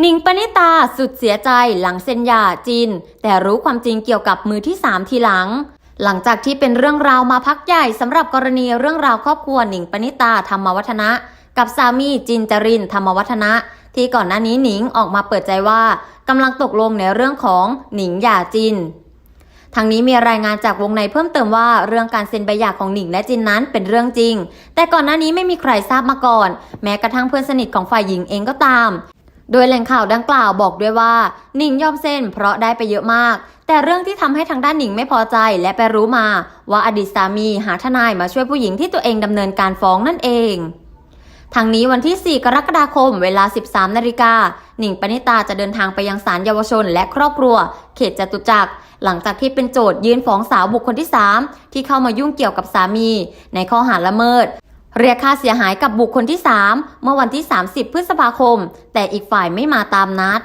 หนิงปณิตาสุดเสียใจหลังเซ็นยาจินแต่รู้ความจริงเกี่ยวกับมือที่ 3 ทีหลัง หลังจากที่เป็นเรื่องราวมาพักใหญ่สำหรับกรณีเรื่องราวครอบครัวหนิงปณิตาธรรมวัฒนะ กับสามีจินจรินธรรมวัฒนะ ที่ก่อนหน้านี้หนิงออกมาเปิดใจว่ากำลังตกลงในเรื่องของหนิงหย่าจินทางนี้มีรายงานจากวงในเพิ่มเติมว่าเรื่องการเซ็นใบหย่าของหนิงและจินนั้นเป็นเรื่องจริง แต่ก่อนหน้านี้ไม่มีใครทราบมาก่อน แม้กระทั่งเพื่อนสนิทของฝ่ายหญิงเองก็ตาม โดยแหล่งข่าวดังกล่าวบอกด้วยว่าหนิงยอมเซ็นเพราะได้ไปเยอะมาก แต่เรื่องที่ทำให้ทางด้านหนิงไม่พอใจและไปรู้มา ว่าอดีตสามีหาทนายมาช่วยผู้หญิงที่ตัวเองดำเนินการฟ้องนั่นเองทางนี้วันที่ 4 กรกฎาคม เวลา 13 นาฬิกา หนิงปณิตาจะเดินทางไปยังศาลเยาวชน และครอบครัว เขตจตุจักร หลังจากที่เป็นโจทยื่นฟ้องสาวบุคคลที่ 3 ที่เข้ามายุ่งเกี่ยวกับสามี ในข้อหาละเมิด เรียกค่าเสียหายกับบุคคลที่ 3 เมื่อวันที่ 30 พฤษภาคม แต่อีกฝ่ายไม่มาตามนัด